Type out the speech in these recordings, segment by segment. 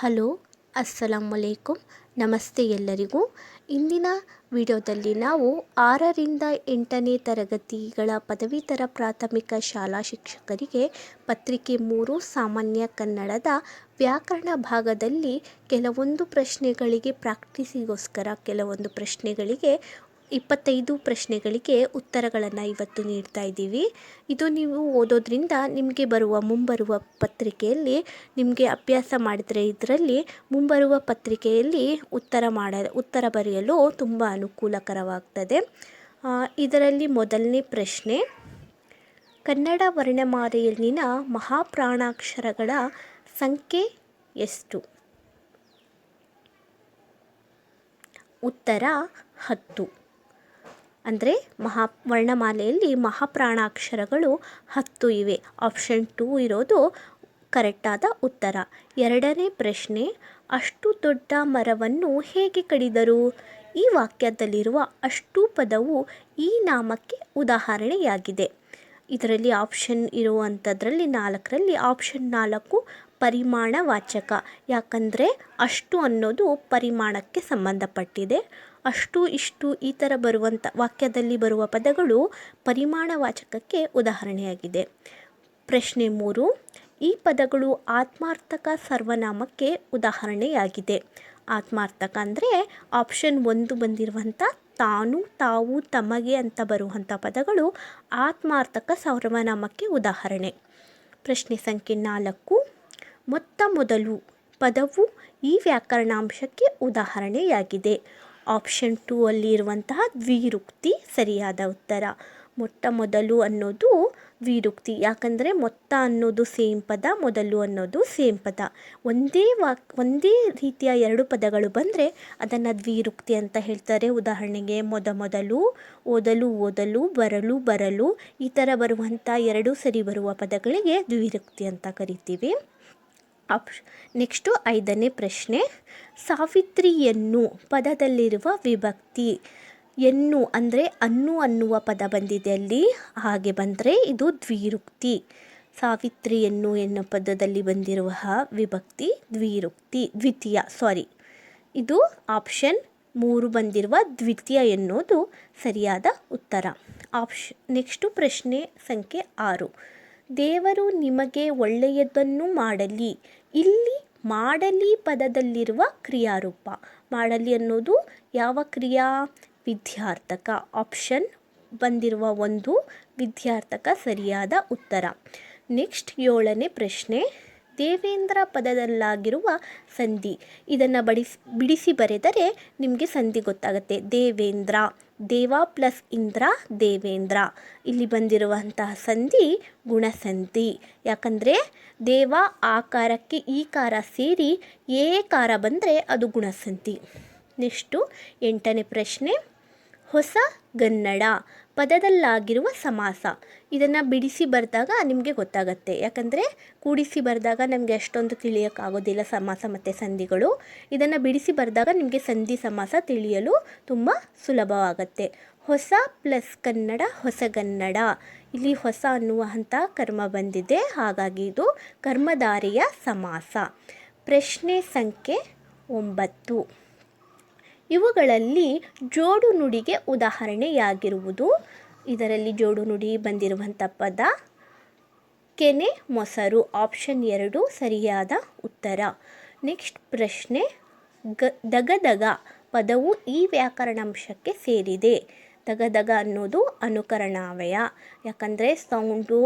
Hello ಅಸ್ಸಲಾಮು ಅಲೈಕುಮ್ ನಮಸ್ತೆ ಎಲ್ಲರಿಗೂ. ಇಂದಿನ ವಿಡಿಯೋದಲ್ಲಿ ನಾವು ಆರರಿಂದ ಎಂಟನೇ ತರಗತಿಗಳ ಪದವೀಧರ ಪ್ರಾಥಮಿಕ ಶಾಲಾ ಶಿಕ್ಷಕರಿಗೆ ಪತ್ರಿಕೆ ಮೂರು, ಸಾಮಾನ್ಯ ಕನ್ನಡದ ವ್ಯಾಕರಣ ಭಾಗದಲ್ಲಿ ಕೆಲವೊಂದು ಪ್ರಶ್ನೆಗಳಿಗೆ, ಪ್ರಾಕ್ಟೀಸಿಗೋಸ್ಕರ ಕೆಲವೊಂದು ಪ್ರಶ್ನೆಗಳಿಗೆ ಇಪ್ಪತ್ತೈದು ಪ್ರಶ್ನೆಗಳಿಗೆ ಉತ್ತರಗಳನ್ನು ಇವತ್ತು ನೀಡ್ತಾ ಇದ್ದೀವಿ. ಇದು ನೀವು ಓದೋದ್ರಿಂದ ನಿಮಗೆ ಬರುವ ಮುಂಬರುವ ಪತ್ರಿಕೆಯಲ್ಲಿ ನಿಮಗೆ ಅಭ್ಯಾಸ ಮಾಡಿದರೆ ಇದರಲ್ಲಿ ಮುಂಬರುವ ಪತ್ರಿಕೆಯಲ್ಲಿ ಉತ್ತರ ಮಾಡ, ಉತ್ತರ ಬರೆಯಲು ತುಂಬ ಅನುಕೂಲಕರವಾಗ್ತದೆ. ಇದರಲ್ಲಿ ಮೊದಲನೇ ಪ್ರಶ್ನೆ, ಕನ್ನಡ ವರ್ಣಮಾಲೆಯಲ್ಲಿನ ಮಹಾಪ್ರಾಣಾಕ್ಷರಗಳ ಸಂಖ್ಯೆ ಎಷ್ಟು? ಉತ್ತರ ಹತ್ತು. ಅಂದರೆ ಮಹಾ ವರ್ಣಮಾಲೆಯಲ್ಲಿ ಮಹಾಪ್ರಾಣಾಕ್ಷರಗಳು ಹತ್ತು ಇವೆ. ಆಪ್ಷನ್ ಟೂ ಇರೋದು ಕರೆಕ್ಟಾದ ಉತ್ತರ. ಎರಡನೇ ಪ್ರಶ್ನೆ, ಅಷ್ಟು ದೊಡ್ಡ ಮರವನ್ನು ಹೇಗೆ ಕಡಿದರು? ಈ ವಾಕ್ಯದಲ್ಲಿರುವ ಅಷ್ಟು ಪದವು ಈ ನಾಮಕ್ಕೆ ಉದಾಹರಣೆಯಾಗಿದೆ. ಇದರಲ್ಲಿ ಆಪ್ಷನ್ ಇರುವಂಥದ್ರಲ್ಲಿ ನಾಲ್ಕರಲ್ಲಿ ಆಪ್ಷನ್ ನಾಲ್ಕು ಪರಿಮಾಣ ವಾಚಕ ಯಾಕಂದರೆ ಅಷ್ಟು ಅನ್ನೋದು ಪರಿಮಾಣಕ್ಕೆ ಸಂಬಂಧಪಟ್ಟಿದೆ. ಅಷ್ಟು ಇಷ್ಟು ಈ ಥರ ಬರುವಂಥ ವಾಕ್ಯದಲ್ಲಿ ಬರುವ ಪದಗಳು ಪರಿಮಾಣ ವಾಚಕಕ್ಕೆ ಉದಾಹರಣೆಯಾಗಿದೆ. ಪ್ರಶ್ನೆ ಮೂರು, ಈ ಪದಗಳು ಆತ್ಮಾರ್ಥಕ ಸರ್ವನಾಮಕ್ಕೆ ಉದಾಹರಣೆಯಾಗಿದೆ. ಆತ್ಮಾರ್ಥಕ ಅಂದರೆ ಆಪ್ಷನ್ ಒಂದು ಬಂದಿರುವಂಥ ತಾನು, ತಾವು, ತಮಗೆ ಅಂತ ಬರುವಂಥ ಪದಗಳು ಆತ್ಮಾರ್ಥಕ ಸರ್ವನಾಮಕ್ಕೆ ಉದಾಹರಣೆ. ಪ್ರಶ್ನೆ ಸಂಖ್ಯೆ ನಾಲ್ಕು, ಮೊತ್ತ ಮೊದಲು ಪದವು ಈ ವ್ಯಾಕರಣಾಂಶಕ್ಕೆ ಉದಾಹರಣೆಯಾಗಿದೆ. ಆಪ್ಷನ್ ಟೂ ಅಲ್ಲಿ ಇರುವಂತಹ ದ್ವಿರುಕ್ತಿ ಸರಿಯಾದ ಉತ್ತರ. ಮೊಟ್ಟ ಮೊದಲು ಅನ್ನೋದು ದ್ವಿರುಕ್ತಿ. ಯಾಕಂದರೆ ಮೊತ್ತ ಅನ್ನೋದು ಸೇಮ್ ಪದ, ಮೊದಲು ಅನ್ನೋದು ಸೇಮ್ ಪದ. ಒಂದೇ ವಾಕ್, ಒಂದೇ ರೀತಿಯ ಎರಡು ಪದಗಳು ಬಂದರೆ ಅದನ್ನು ದ್ವಿರುಕ್ತಿ ಅಂತ ಹೇಳ್ತಾರೆ. ಉದಾಹರಣೆಗೆ ಮೊದ ಮೊದಲು, ಓದಲು ಓದಲು, ಬರಲು ಬರಲು, ಈ ಥರ ಬರುವಂಥ ಎರಡು ಸರಿ ಬರುವ ಪದಗಳಿಗೆ ದ್ವಿರುಕ್ತಿ ಅಂತ ಕರಿತೀವಿ. ಆಪ್ಷ ನೆಕ್ಸ್ಟು ಐದನೇ ಪ್ರಶ್ನೆ, ಸಾವಿತ್ರಿಯನ್ನು ಪದದಲ್ಲಿರುವ ವಿಭಕ್ತಿ ಎನ್ನು ಅಂದರೆ ಅನ್ನು ಅನ್ನುವ ಪದ ಬಂದಿದೆ ಅಲ್ಲಿ. ಹಾಗೆ ಬಂದರೆ ಇದು ದ್ವಿರುಕ್ತಿ. ಸಾವಿತ್ರಿಯನ್ನು ಎನ್ನುವ ಪದದಲ್ಲಿ ಬಂದಿರುವ ವಿಭಕ್ತಿ ದ್ವಿರುಕ್ತಿ, ದ್ವಿತೀಯ ಸಾರಿ ಇದು ಆಪ್ಷನ್ ಮೂರು ಬಂದಿರುವ ದ್ವಿತೀಯ ಎನ್ನುವುದು ಸರಿಯಾದ ಉತ್ತರ. ಆಪ್ಷ ನೆಕ್ಸ್ಟು ಪ್ರಶ್ನೆ ಸಂಖ್ಯೆ ಆರು. ದೇವರು ನಿಮಗೆ ಒಳ್ಳೆಯದನ್ನು ಮಾಡಲಿ. ಇಲ್ಲಿ ಮಾಡಲಿ ಪದದಲ್ಲಿರುವ ಕ್ರಿಯಾರೂಪ. ಮಾಡಲಿ ಅನ್ನೋದು ಯಾವ ಕ್ರಿಯಾ? ವಿದ್ಯಾರ್ಥಕ. ಆಪ್ಷನ್ ಬಂದಿರುವ ಒಂದು ವಿದ್ಯಾರ್ಥಕ ಸರಿಯಾದ ಉತ್ತರ. ನೆಕ್ಸ್ಟ್ ಏಳನೇ ಪ್ರಶ್ನೆ. ದೇವೇಂದ್ರ ಪದದಲ್ಲಾಗಿರುವ ಸಂಧಿ. ಇದನ್ನು ಬಡಿಸಿ, ಬಿಡಿಸಿ ಬರೆದರೆ ನಿಮಗೆ ಸಂಧಿ ಗೊತ್ತಾಗುತ್ತೆ. ದೇವೇಂದ್ರ. ದೇವ ಪ್ಲಸ್ ಇಂದ್ರ, ದೇವೇಂದ್ರ. ಇಲ್ಲಿ ಬಂದಿರುವಂತಹ ಸಂಧಿ ಗುಣಸಂಧಿ. ಯಾಕಂದರೆ ದೇವ ಆಕಾರಕ್ಕೆ ಈ ಕಾರ ಸೇರಿ ಏ ಕಾರ ಬಂದರೆ ಅದು ಗುಣಸಂಧಿ. ನೆಕ್ಸ್ಟು ಎಂಟನೇ ಪ್ರಶ್ನೆ, ಹೊಸ ಗನ್ನಡ. ಪದದಲ್ಲಾಗಿರುವ ಸಮಾಸ. ಇದನ್ನು ಬಿಡಿಸಿ ಬರೆದಾಗ ನಿಮಗೆ ಗೊತ್ತಾಗತ್ತೆ. ಯಾಕಂದರೆ ಕೂಡಿಸಿ ಬರೆದಾಗ ನಮಗೆ ಅಷ್ಟೊಂದು ತಿಳಿಯೋಕ್ಕಾಗೋದಿಲ್ಲ ಸಮಾಸ ಮತ್ತು ಸಂಧಿಗಳು. ಇದನ್ನು ಬಿಡಿಸಿ ಬರೆದಾಗ ನಿಮಗೆ ಸಂಧಿ ಸಮಾಸ ತಿಳಿಯಲು ತುಂಬ ಸುಲಭವಾಗತ್ತೆ. ಹೊಸ ಪ್ಲಸ್ ಕನ್ನಡ ಹೊಸಗನ್ನಡ ಇಲ್ಲಿ ಹೊಸ ಅನ್ನುವಂಥ ಕರ್ಮ ಬಂದಿದೆ. ಹಾಗಾಗಿ ಇದು ಕರ್ಮಧಾರಿಯ ಸಮಾಸ. ಪ್ರಶ್ನೆ ಸಂಖ್ಯೆ ಒಂಬತ್ತು. ಇವುಗಳಲ್ಲಿ ಜೋಡು ನುಡಿಗೆ ಉದಾಹರಣೆಯಾಗಿರುವುದು. ಇದರಲ್ಲಿ ಜೋಡು ನುಡಿ ಬಂದಿರುವಂಥ ಪದ, ಕೆನೆ, ಮೊಸರು ಆಪ್ಷನ್ ಎರಡು, ಸರಿಯಾದ ಉತ್ತರ. ನೆಕ್ಸ್ಟ್ ಪ್ರಶ್ನೆ, ಗ, ದಗದಗ ಪದವು ಈ ವ್ಯಾಕರಣಾಂಶಕ್ಕೆ ಸೇರಿದೆ. ದಗದಗ ಅನ್ನೋದು ಅನುಕರಣಾವಯ. ಯಾಕಂದರೆ ಸೌಂಡು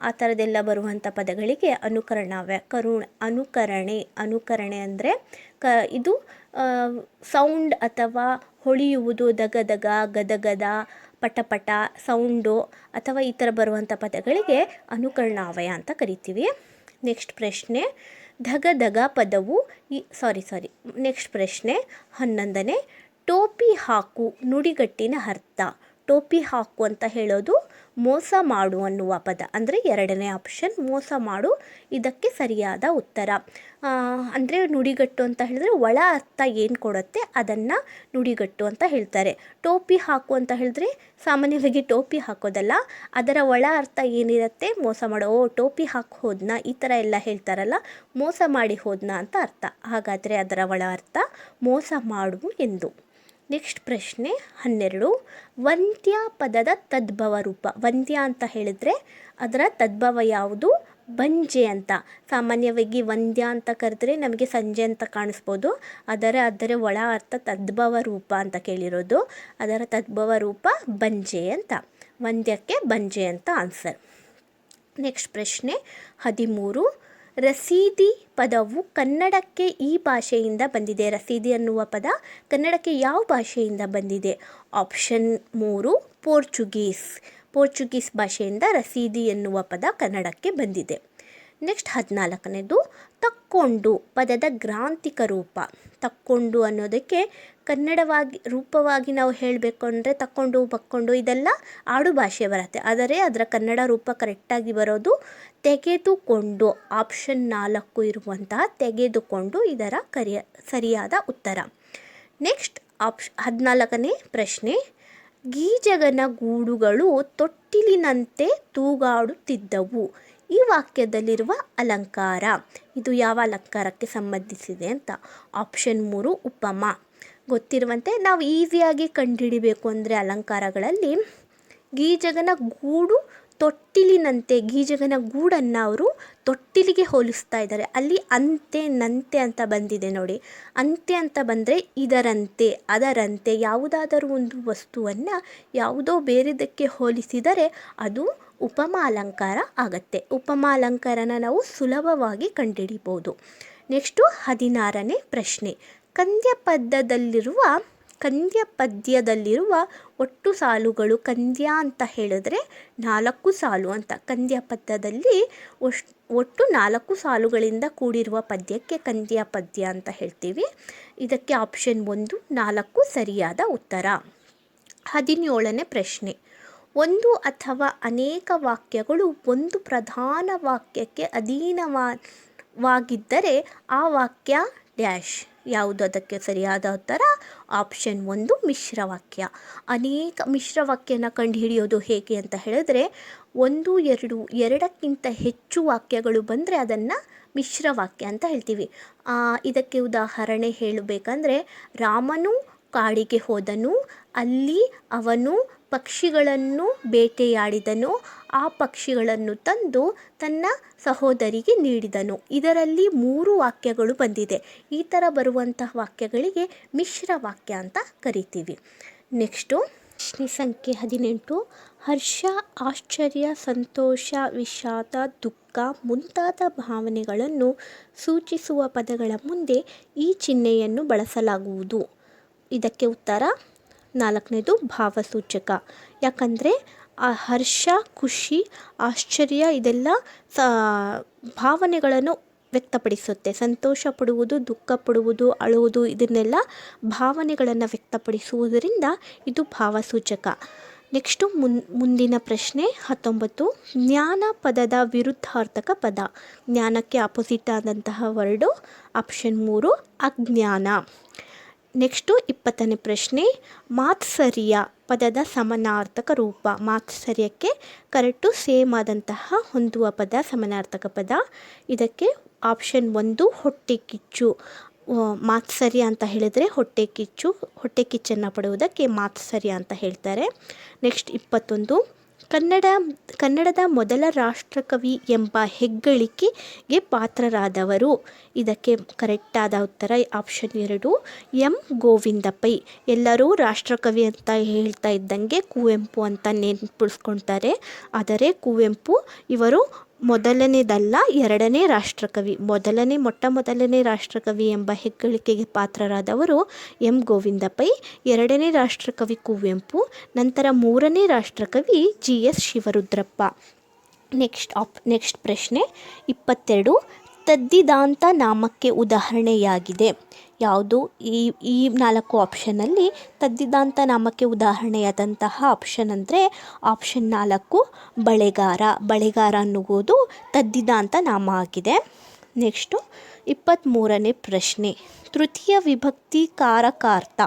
ಆ ಥರದೆಲ್ಲ ಬರುವಂಥ ಪದಗಳಿಗೆ ಅನುಕರಣಾವ್ಯ. ಕರುಣ್, ಅನುಕರಣೆ ಅನುಕರಣೆ ಅಂದರೆ ಕ, ಇದು ಸೌಂಡ್ ಅಥವಾ ಹೊಳೆಯುವುದು ದಗದಗ, ಗದಗದ, ಪಟಪಟ ಸೌಂಡು ಅಥವಾ ಈ ಥರ ಬರುವಂಥ ಪದಗಳಿಗೆ ಅನುಕರಣಾವಯ ಅಂತ ಕರಿತೀವಿ. ನೆಕ್ಸ್ಟ್ ಪ್ರಶ್ನೆ, ಧಗಧಗ ಪದವು ಈ ಸಾರಿ ಸಾರಿ ನೆಕ್ಸ್ಟ್ ಪ್ರಶ್ನೆ, ಹನ್ನೊಂದನೇ, ಟೋಪಿ ಹಾಕು ನುಡಿಗಟ್ಟಿನ ಅರ್ಥ. ಟೋಪಿ ಹಾಕು ಅಂತ ಹೇಳೋದು ಮೋಸ ಮಾಡು ಅನ್ನುವ ಪದ. ಅಂದರೆ ಎರಡನೇ ಆಪ್ಷನ್ ಮೋಸ ಮಾಡು, ಇದಕ್ಕೆ ಸರಿಯಾದ ಉತ್ತರ. ಅಂದರೆ ನುಡಿಗಟ್ಟು ಅಂತ ಹೇಳಿದ್ರೆ ಒಳ ಅರ್ಥ ಏನು ಕೊಡುತ್ತೆ? ಅದನ್ನು ನುಡಿಗಟ್ಟು ಅಂತ ಹೇಳ್ತಾರೆ. ಟೋಪಿ ಹಾಕು ಅಂತ ಹೇಳಿದ್ರೆ ಸಾಮಾನ್ಯವಾಗಿ ಟೋಪಿ ಹಾಕೋದಲ್ಲ, ಅದರ ಒಳ ಅರ್ಥ ಏನಿರುತ್ತೆ? ಮೋಸ ಮಾಡೋ. ಓ, ಟೋಪಿ ಹಾಕಿ ಹೋದ್ನ? ಈ ಥರ ಎಲ್ಲ ಹೇಳ್ತಾರಲ್ಲ, ಮೋಸ ಮಾಡಿ ಹೋದ್ನ ಅಂತ ಅರ್ಥ. ಹಾಗಾದರೆ ಅದರ ಒಳ ಅರ್ಥ ಮೋಸ ಮಾಡು ಎಂದು. ನೆಕ್ಸ್ಟ್ ಪ್ರಶ್ನೆ ಹನ್ನೆರಡು. ವಂದ್ಯ ಪದದ ತದ್ಭವ ರೂಪ. ವಂದ್ಯ ಅಂತ ಹೇಳಿದರೆ ಅದರ ತದ್ಭವ ಯಾವುದು? ಬಂಜೆ ಅಂತ. ಸಾಮಾನ್ಯವಾಗಿ ವಂದ್ಯ ಅಂತ ಕರೆದ್ರೆ ನಮಗೆ ಸಂಜೆ ಅಂತ ಕಾಣಿಸ್ಬೋದು. ಅದರ ಅದರ ಒಳ ಅರ್ಥ ತದ್ಭವ ರೂಪ ಅಂತ ಕೇಳಿರೋದು. ಅದರ ತದ್ಭವ ರೂಪ ಬಂಜೆ ಅಂತ. ವಂದ್ಯಕ್ಕೆ ಬಂಜೆ ಅಂತ ಆನ್ಸರ್ ನೆಕ್ಸ್ಟ್ ಪ್ರಶ್ನೆ ಹದಿಮೂರು. ರಸೀದಿ ಪದವು ಕನ್ನಡಕ್ಕೆ ಈ ಭಾಷೆಯಿಂದ ಬಂದಿದೆ. ರಸೀದಿ ಅನ್ನುವ ಪದ ಕನ್ನಡಕ್ಕೆ ಯಾವ ಭಾಷೆಯಿಂದ ಬಂದಿದೆ? ಆಪ್ಷನ್ ಮೂರು ಪೋರ್ಚುಗೀಸ್ ಪೋರ್ಚುಗೀಸ್ ಭಾಷೆಯಿಂದ ರಸೀದಿ ಎನ್ನುವ ಪದ ಕನ್ನಡಕ್ಕೆ ಬಂದಿದೆ. ನೆಕ್ಸ್ಟ್ ಹದಿನಾಲ್ಕನೇದು ತಕ್ಕೊಂಡು ಪದದ ಗ್ರಾಂಥಿಕ ರೂಪ. ತಕ್ಕೊಂಡು ಅನ್ನೋದಕ್ಕೆ ಕನ್ನಡವಾಗಿ, ರೂಪವಾಗಿ ನಾವು ಹೇಳಬೇಕು ಅಂದರೆ ತಕ್ಕೊಂಡು ಬಕ್ಕೊಂಡು ಇದೆಲ್ಲ ಆಡು ಭಾಷೆ ಬರುತ್ತೆ. ಆದರೆ ಅದರ ಕನ್ನಡ ರೂಪ ಕರೆಕ್ಟಾಗಿ ಬರೋದು ತೆಗೆದುಕೊಂಡು ಆಪ್ಷನ್ ನಾಲ್ಕು ಇರುವಂತಹ ತೆಗೆದುಕೊಂಡು ಇದರ ಕರಿಯ, ಸರಿಯಾದ ಉತ್ತರ. ನೆಕ್ಸ್ಟ್ ಆಪ್ಷ್ ಹದಿನಾಲ್ಕನೇ ಪ್ರಶ್ನೆ, ಗೀಜಗನ ಗೂಡುಗಳು ತೊಟ್ಟಿಲಿನಂತೆ ತೂಗಾಡುತ್ತಿದ್ದವು. ಈ ವಾಕ್ಯದಲ್ಲಿರುವ ಅಲಂಕಾರ. ಇದು ಯಾವ ಅಲಂಕಾರಕ್ಕೆ ಸಂಬಂಧಿಸಿದೆ ಅಂತ ಆಪ್ಷನ್ ಮೂರು ಉಪಮ. ಗೊತ್ತಿರುವಂತೆ ನಾವು ಈಸಿಯಾಗಿ ಕಂಡುಹಿಡಿಬೇಕು ಅಂದರೆ ಅಲಂಕಾರಗಳಲ್ಲಿ ಗೀಜಗನ ಗೂಡು ತೊಟ್ಟಿಲಿನಂತೆ ಗೀಜಗನ ಗೂಡನ್ನು ಅವರು ತೊಟ್ಟಿಲಿಗೆ ಹೋಲಿಸ್ತಾ ಇದ್ದಾರೆ. ಅಲ್ಲಿ ಅಂತೆ ನಂತೆ ಅಂತ ಬಂದಿದೆ ನೋಡಿ. ಅಂತೆ ಅಂತ ಬಂದರೆ ಇದರಂತೆ, ಅದರಂತೆ ಯಾವುದಾದರೂ ಒಂದು ವಸ್ತುವನ್ನು ಯಾವುದೋ ಬೇರೆದಕ್ಕೆ ಹೋಲಿಸಿದರೆ ಅದು ಉಪಮ ಅಲಂಕಾರ ಆಗತ್ತೆ. ಉಪಮ ಅಲಂಕಾರನ ನಾವು ಸುಲಭವಾಗಿ ಕಂಡುಹಿಡಿಬೋದು ನೆಕ್ಸ್ಟು ಹದಿನಾರನೇ ಪ್ರಶ್ನೆ. ಕಂದ್ಯ ಪದ್ಯದಲ್ಲಿರುವ ಕಂದ್ಯ ಪದ್ಯದಲ್ಲಿರುವ ಒಟ್ಟು ಸಾಲುಗಳು ಕಂದ್ಯ ಅಂತ ಹೇಳಿದ್ರೆ ನಾಲ್ಕು ಸಾಲು ಅಂತ. ಕಂದ್ಯ ಪದ್ಯದಲ್ಲಿ ಒಟ್ಟು ನಾಲ್ಕು ಸಾಲುಗಳಿಂದ ಕೂಡಿರುವ ಪದ್ಯಕ್ಕೆ ಕಂದ್ಯ ಪದ್ಯ ಅಂತ ಹೇಳ್ತೀವಿ. ಇದಕ್ಕೆ ಆಪ್ಷನ್ ಒಂದು, ನಾಲ್ಕು ಸರಿಯಾದ ಉತ್ತರ. ಹದಿನೇಳನೇ ಪ್ರಶ್ನೆ. ಒಂದು ಅಥವಾ ಅನೇಕ ವಾಕ್ಯಗಳು ಒಂದು ಪ್ರಧಾನ ವಾಕ್ಯಕ್ಕೆ ಅಧೀನವಾಗಿದ್ದರೆ ಆ ವಾಕ್ಯ ಡ್ಯಾಶ್. ಯಾವುದು ಅದಕ್ಕೆ ಸರಿಯಾದ ಉತ್ತರ? ಆಪ್ಷನ್ ಒಂದು ಮಿಶ್ರ ವಾಕ್ಯ. ಅನೇಕ ಮಿಶ್ರ ವಾಕ್ಯನ ಕಂಡುಹಿಡಿಯೋದು ಹೇಗೆ ಅಂತ ಹೇಳಿದ್ರೆ, ಒಂದು, ಎರಡು, ಎರಡಕ್ಕಿಂತ ಹೆಚ್ಚು ವಾಕ್ಯಗಳು ಬಂದರೆ ಅದನ್ನು ಮಿಶ್ರ ವಾಕ್ಯ ಅಂತ ಹೇಳ್ತೀವಿ. ಇದಕ್ಕೆ ಉದಾಹರಣೆ ಹೇಳಬೇಕಂದ್ರೆ, ರಾಮನು ಕಾಡಿಗೆ ಹೋದನು, ಅಲ್ಲಿ ಅವನು ಪಕ್ಷಿಗಳನ್ನು ಬೇಟೆಯಾಡಿದನು. ಆ ಪಕ್ಷಿಗಳನ್ನು ತಂದು ತನ್ನ ಸಹೋದರಿಗೆ ನೀಡಿದನು. ಇದರಲ್ಲಿ ಮೂರು ವಾಕ್ಯಗಳು ಬಂದಿದೆ. ಈ ಥರ ಬರುವಂತಹ ವಾಕ್ಯಗಳಿಗೆ ಮಿಶ್ರ ವಾಕ್ಯ ಅಂತ ಕರಿತೀವಿ. ನೆಕ್ಸ್ಟು ಪ್ರಶ್ನೆ ಸಂಖ್ಯೆ ಹದಿನೆಂಟು. ಹರ್ಷ, ಆಶ್ಚರ್ಯ, ಸಂತೋಷ, ವಿಷಾದ, ದುಃಖ ಮುಂತಾದ ಭಾವನೆಗಳನ್ನು ಸೂಚಿಸುವ ಪದಗಳ ಮುಂದೆ ಈ ಚಿಹ್ನೆಯನ್ನು ಬಳಸಲಾಗುವುದು. ಇದಕ್ಕೆ ಉತ್ತರ ನಾಲ್ಕನೇದು ಭಾವಸೂಚಕ. ಯಾಕಂದರೆ, ಆ ಹರ್ಷ, ಖುಷಿ, ಆಶ್ಚರ್ಯ ಇದೆಲ್ಲ ಸ, ಭಾವನೆಗಳನ್ನು ವ್ಯಕ್ತಪಡಿಸುತ್ತೆ. ಸಂತೋಷ ಪಡುವುದು, ದುಃಖ ಪಡುವುದು, ಅಳುವುದು ಇದನ್ನೆಲ್ಲ ಭಾವನೆಗಳನ್ನು ವ್ಯಕ್ತಪಡಿಸುವುದರಿಂದ ಇದು ಭಾವಸೂಚಕ. ನೆಕ್ಸ್ಟು ಮುನ್, ಮುಂದಿನ ಪ್ರಶ್ನೆ, ಹತ್ತೊಂಬತ್ತು. ಜ್ಞಾನ ಪದದ ವಿರುದ್ಧಾರ್ಥಕ ಪದ. ಜ್ಞಾನಕ್ಕೆ ಆಪೋಸಿಟ್ ಆದಂತಹ ವರ್ಡು, ಆಪ್ಷನ್ ಮೂರು, ಅಜ್ಞಾನ. ನೆಕ್ಸ್ಟು ಇಪ್ಪತ್ತನೇ ಪ್ರಶ್ನೆ, ಮಾತ್ಸರ್ಯ ಪದದ ಸಮನಾರ್ಥಕ ರೂಪ. ಮಾತ್ಸರ್ಯಕ್ಕೆ ಕರೆಕ್ಟು ಸೇಮ್ ಆದಂತಹ ಹೊಂದುವ ಪದ, ಸಮನಾರ್ಥಕ ಪದ. ಇದಕ್ಕೆ ಆಪ್ಷನ್ ಒಂದು, ಹೊಟ್ಟೆ ಕಿಚ್ಚು. ಮಾತ್ಸರ್ಯ ಅಂತ ಹೇಳಿದರೆ ಹೊಟ್ಟೆ ಕಿಚ್ಚು, ಹೊಟ್ಟೆ ಕಿಚ್ಚನ್ನು ಪಡೆಯುವುದಕ್ಕೆ ಮಾತ್ಸರ್ಯ ಅಂತ ಹೇಳ್ತಾರೆ. ನೆಕ್ಸ್ಟ್ ಇಪ್ಪತ್ತೊಂದು ಕನ್ನಡ, ಕನ್ನಡದ ಮೊದಲ ರಾಷ್ಟ್ರಕವಿ ಎಂಬ ಹೆಗ್ಗಳಿಕೆಗೆ ಪಾತ್ರರಾದವರು. ಇದಕ್ಕೆ ಕರೆಕ್ಟಾದ ಉತ್ತರ ಆಪ್ಷನ್ ಎರಡು, ಎಂ. ಗೋವಿಂದ ಪೈ ಎಲ್ಲರೂ ರಾಷ್ಟ್ರಕವಿ ಅಂತ ಹೇಳ್ತಾ ಇದ್ದಂಗೆ ಕುವೆಂಪು ಅಂತ ನೆನ್ಪಿಸ್ಕೊಳ್ತಾರೆ ಆದರೆ ಕುವೆಂಪು ಇವರು ಮೊದಲನೇದಲ್ಲ, ಎರಡನೇ ರಾಷ್ಟ್ರಕವಿ. ಮೊದಲನೇ, ಮೊಟ್ಟ ಮೊದಲನೇ ರಾಷ್ಟ್ರಕವಿ ಎಂಬ ಹೆಗ್ಗಳಿಕೆಗೆ ಪಾತ್ರರಾದವರು ಎಂ. ಗೋವಿಂದ ಪೈ ಎರಡನೇ ರಾಷ್ಟ್ರಕವಿ ಕುವೆಂಪು, ನಂತರ ಮೂರನೇ ರಾಷ್ಟ್ರಕವಿ G. S. Shivarudrappa. Next up, next ಪ್ರಶ್ನೆ, ಇಪ್ಪತ್ತೆರಡು ತದ್ದಿದಾಂತ ನಾಮಕ್ಕೆ ಉದಾಹರಣೆಯಾಗಿದೆ. ಯಾವುದು? ಈ ಈ ನಾಲ್ಕು ಆಪ್ಷನಲ್ಲಿ ತದ್ದಿದಾಂತ ನಾಮಕ್ಕೆ ಉದಾಹರಣೆಯಾದಂತಹ ಆಪ್ಷನ್ ಅಂದರೆ ಆಪ್ಷನ್ ನಾಲ್ಕು, ಬಳೆಗಾರ. ಬಳೆಗಾರ ಅನ್ನುವುದು ತದ್ದಿದಾಂತ ನಾಮ ಆಗಿದೆ ನೆಕ್ಸ್ಟು ಇಪ್ಪತ್ತ್ಮೂರನೇ ಪ್ರಶ್ನೆ. ತೃತೀಯ ವಿಭಕ್ತಿ ಕಾರಕಾರ್ಥ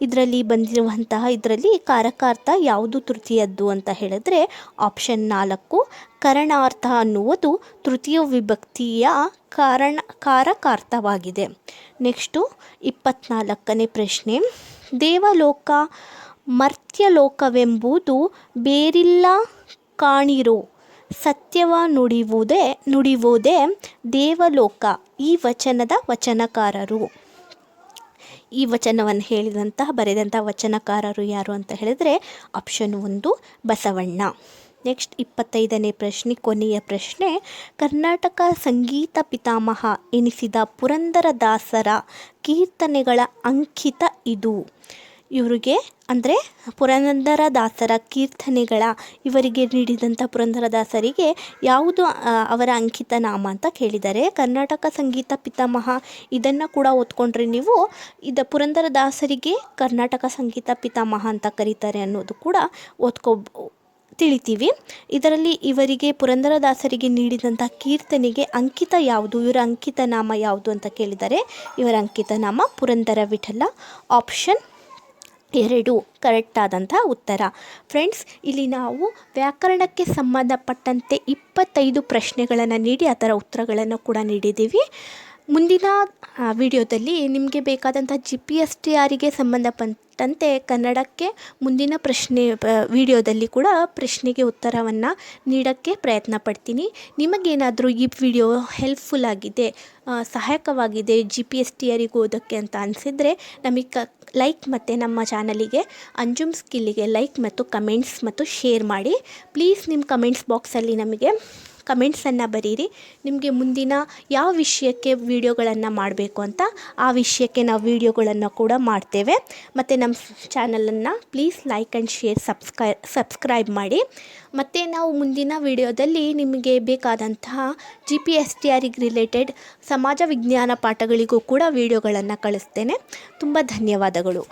ಇದರಲ್ಲಿ ಬಂದಿರುವಂತಹ ಇದರಲ್ಲಿ ಕಾರಕಾರ್ಥ ಯಾವುದು ತೃತೀಯದ್ದು ಅಂತ ಹೇಳಿದ್ರೆ ಆಪ್ಷನ್ ನಾಲ್ಕು, ಕರಣಾರ್ಥ ಅನ್ನುವುದು ತೃತೀಯ ವಿಭಕ್ತಿಯ ಕಾರಣ, ಕಾರಕಾರ್ಥವಾಗಿದೆ. ನೆಕ್ಸ್ಟು ಇಪ್ಪತ್ನಾಲ್ಕನೇ ಪ್ರಶ್ನೆ, ದೇವಲೋಕ, ಮರ್ತ್ಯಲೋಕವೆಂಬುದು ಬೇರಿಲ್ಲ ಕಾಣಿರೋ, ಸತ್ಯವ ನುಡಿಯುವುದೇ ನುಡಿಯುವುದೇ ದೇವಲೋಕ, ಈ ವಚನದ ವಚನಕಾರರು. ಈ ವಚನವನ್ನು ಹೇಳಿದಂತಹ ಬರೆದಂತಹ ವಚನಕಾರರು ಯಾರು ಅಂತ ಹೇಳಿದರೆ ಆಪ್ಷನ್ ಒಂದು ಬಸವಣ್ಣ. ನೆಕ್ಸ್ಟ್ ಇಪ್ಪತ್ತೈದನೇ ಪ್ರಶ್ನೆ, ಕೊನೆಯ ಪ್ರಶ್ನೆ, ಕರ್ನಾಟಕ ಸಂಗೀತ ಪಿತಾಮಹ ಎನಿಸಿದ ಪುರಂದರದಾಸರ ಕೀರ್ತನೆಗಳ ಅಂಕಿತ ಇದು. ಇವರಿಗೆ ಅಂದರೆ ಪುರಂದರದಾಸರ ಕೀರ್ತನೆಗಳ ಇವರಿಗೆ ನೀಡಿದಂಥ ಪುರಂದರದಾಸರಿಗೆ ಯಾವುದು ಅವರ ಅಂಕಿತ ನಾಮ ಅಂತ ಕೇಳಿದ್ದಾರೆ ಕರ್ನಾಟಕ ಸಂಗೀತ ಪಿತಾಮಹ, ಇದನ್ನು ಕೂಡ ಓದ್ಕೊಂಡ್ರೆ ನೀವು ಇದು ಪುರಂದರದಾಸರಿಗೆ ಕರ್ನಾಟಕ ಸಂಗೀತ ಪಿತಾಮಹ ಅಂತ ಕರೀತಾರೆ ಅನ್ನೋದು ಕೂಡ ಓದ್ಕೊ, ತಿಳಿತೀವಿ. ಇದರಲ್ಲಿ ಇವರಿಗೆ ಪುರಂದರದಾಸರಿಗೆ ನೀಡಿದಂಥ ಕೀರ್ತನೆಗೆ ಅಂಕಿತ ಯಾವುದು, ಇವರ ಅಂಕಿತ ನಾಮ ಯಾವುದು ಅಂತ ಕೇಳಿದರೆ ಇವರ ಅಂಕಿತ ನಾಮ ಪುರಂದರ ವಿಠಲ ಆಪ್ಷನ್ ಎರಡು ಕರೆಕ್ಟ್ ಆದಂಥ ಉತ್ತರ. ಫ್ರೆಂಡ್ಸ್ ಇಲ್ಲಿ ನಾವು ವ್ಯಾಕರಣಕ್ಕೆ ಸಂಬಂಧಪಟ್ಟಂತೆ ಇಪ್ಪತ್ತೈದು ಪ್ರಶ್ನೆಗಳನ್ನು ನೀಡಿ ಅದರ ಉತ್ತರಗಳನ್ನು ಕೂಡ ನೀಡಿದ್ದೀವಿ. ಮುಂದಿನ ವಿಡಿಯೋದಲ್ಲಿ ನಿಮಗೆ ಬೇಕಾದಂಥ ಜಿ ಪಿ ಎಸ್ ಟಿ ಆರಿಗೆ ಸಂಬಂಧಪಟ್ಟಂತೆ ಕನ್ನಡಕ್ಕೆ ಮುಂದಿನ ಪ್ರಶ್ನೆ ವಿಡಿಯೋದಲ್ಲಿ ಕೂಡ ಪ್ರಶ್ನೆಗೆ ಉತ್ತರವನ್ನು ನೀಡೋಕ್ಕೆ ಪ್ರಯತ್ನ ಪಡ್ತೀನಿ. ನಿಮಗೇನಾದರೂ ಈ ವಿಡಿಯೋ ಹೆಲ್ಪ್ಫುಲ್ ಆಗಿದೆ ಸಹಾಯಕವಾಗಿದೆ ಜಿ ಪಿ ಎಸ್ ಟಿ ಆರಿಗೆ ಓದೋಕ್ಕೆ ಅಂತ ಅನಿಸಿದರೆ ನಮಗೆ ಕ ಲೈಕ್ ಮತ್ತು ನಮ್ಮ ಚಾನಲಿಗೆ, ಅಂಜುಮ್ ಸ್ಕಿಲ್ಲಿಗೆ ಲೈಕ್ ಮತ್ತು ಕಮೆಂಟ್ಸ್ ಮತ್ತು ಶೇರ್ ಮಾಡಿ. ಪ್ಲೀಸ್ ನಿಮ್ಮ ಕಮೆಂಟ್ಸ್ ಬಾಕ್ಸಲ್ಲಿ ನಮಗೆ ಕಮೆಂಟ್ಸನ್ನು ಬರೀರಿ. ನಿಮಗೆ ಮುಂದಿನ ಯಾವ ವಿಷಯಕ್ಕೆ ವಿಡಿಯೋಗಳನ್ನು ಮಾಡಬೇಕು ಅಂತ ಆ ವಿಷಯಕ್ಕೆ ನಾವು ವಿಡಿಯೋಗಳನ್ನು ಕೂಡ ಮಾಡ್ತೇವೆ. ಮತ್ತು ನಮ್ಮ ಚಾನಲನ್ನು please like and share subscribe subscribe ಮಾಡಿ. ಮತ್ತು ನಾವು ಮುಂದಿನ ವಿಡಿಯೋದಲ್ಲಿ ನಿಮಗೆ ಬೇಕಾದಂತಹ ಜಿ ಪಿ ಎಸ್ ಟಿ ಆರಿಗೆ ರಿಲೇಟೆಡ್ ಸಮಾಜ ವಿಜ್ಞಾನ ಪಾಠಗಳಿಗೂ ಕೂಡ ವಿಡಿಯೋಗಳನ್ನು ಕಳಿಸ್ತೇನೆ. ತುಂಬ ಧನ್ಯವಾದಗಳು.